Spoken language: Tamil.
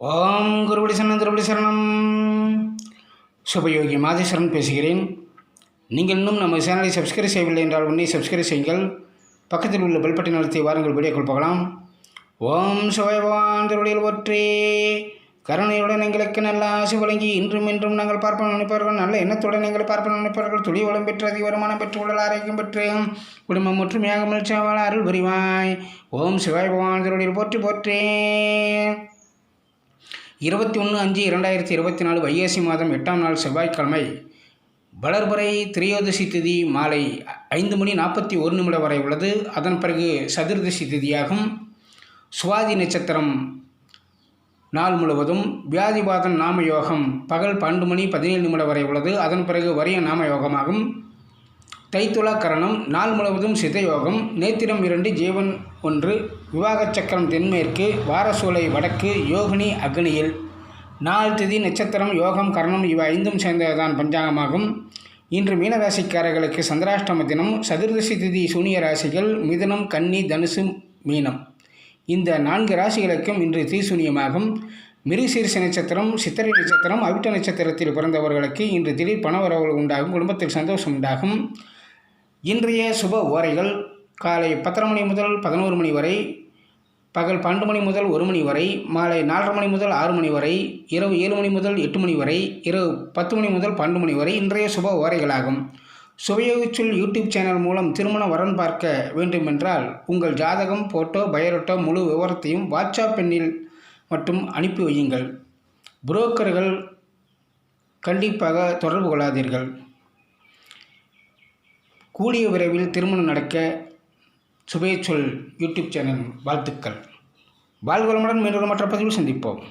ஓம் குருபடி சரணம் திருபடி சரணம். சுபயோகி மாதேஸ்வரன் பேசுகிறேன். நீங்கள் இன்னும் நம்ம சேனலை சப்ஸ்கிரைப் செய்யவில்லை என்றால் உடனே சப்ஸ்கிரைப் செய்யுங்கள். பக்கத்தில் உள்ள பெல் பட்டன் அழுத்தி வாருங்கள் வீடியோக்கள் போகலாம் ஓம் சிவபவான் திருவடியில் ஒற்றே கருணையுடன் எங்களுக்கு நல்ல ஆசை வழங்கி இன்றும் இன்றும் நாங்கள் பார்ப்போம் நினைப்பவர்கள் நல்ல எண்ணத்துடன் எங்களை பார்ப்போம் நினைப்பவர்கள் துளி வளம் பெற்று அதிக வருமானம் பெற்று உடல் ஆரோக்கியம் பெற்று குடும்பம் ஒற்றுமையாக மகிழ்ச்சியாக அருள் புரிவாய். ஓம் சிவாய் பகவான் திருவடியில் போற்றி போற்றேன் இருபத்தி ஒன்று அஞ்சு இரண்டாயிரத்தி இருபத்தி நாலு வைகாசி மாதம் எட்டாம் நாள் செவ்வாய்க்கிழமை வளர்பறை திரையோதசி திதி மாலை ஐந்து மணி நாற்பத்தி ஒரு நிமிடம் வரை உள்ளது. அதன் பிறகு சதுர்தசி திதியாகும். சுவாதி நட்சத்திரம் நாள் முழுவதும் வியாதிபாதன் நாம யோகம் பகல் பன்னெண்டு மணி பதினேழு நிமிடம் வரை உள்ளது. அதன் பிறகு வரிய நாம யோகமாகும் தைத்துலா கரணம் நாள் முழுவதும் சிதயோகம் நேத்திரம் இரண்டு ஜீவன் ஒன்று விவாகச் சக்கரம் தென்மேற்கு வாரசூலை வடக்கு யோகினி அக்னியில். நாள் திதி நட்சத்திரம் யோகம் கரணம் இவை ஐந்தும் சேர்ந்ததுதான் பஞ்சாங்கமாகும். இன்று மீனராசிக்காரர்களுக்கு சந்திராஷ்டம தினம் சதுர்தசி திதி சூனிய ராசிகள் மிதுனம் கன்னி தனுசு மீனம். இந்த நான்கு ராசிகளுக்கும் இன்று தீசூனியமாகும் மிருசீர்ஷ நட்சத்திரம் சித்திரை நட்சத்திரம் அவிட்ட நட்சத்திரத்தில் பிறந்தவர்களுக்கு இன்று திடீர் பணவரவு உண்டாகும் குடும்பத்தில் சந்தோஷம் உண்டாகும். இன்றைய சுப ஓரைகள் காலை பத்தரை மணி முதல் பதினோரு மணி வரை பகல் பன்னெண்டு மணி முதல் ஒரு மணி வரை மாலை நாலரை மணி முதல் ஆறு மணி வரை இரவு ஏழு மணி முதல் எட்டு மணி வரை இரவு பத்து மணி முதல் பன்னெண்டு மணி வரை இன்றைய சுப ஓரைகளாகும். சுபயோகிச்சுள் யூடியூப் சேனல் மூலம் திருமண வரன் பார்க்க வேண்டுமென்றால் உங்கள் ஜாதகம் ஃபோட்டோ பயோடேட்டா முழு விவரத்தையும் வாட்ஸ்அப் எண்ணில் மட்டும் அனுப்பி வையுங்கள். புரோக்கர்கள் கண்டிப்பாக தொடர்பு கொள்ளாதீர்கள். கூடிய விரைவில் திருமணம் நடக்க சுபேச்சொல் யூடியூப் சேனல் வாழ்த்துக்கள். வாழ்வளமுடன் மீண்டும் மற்ற பதிவில் சந்திப்போம்.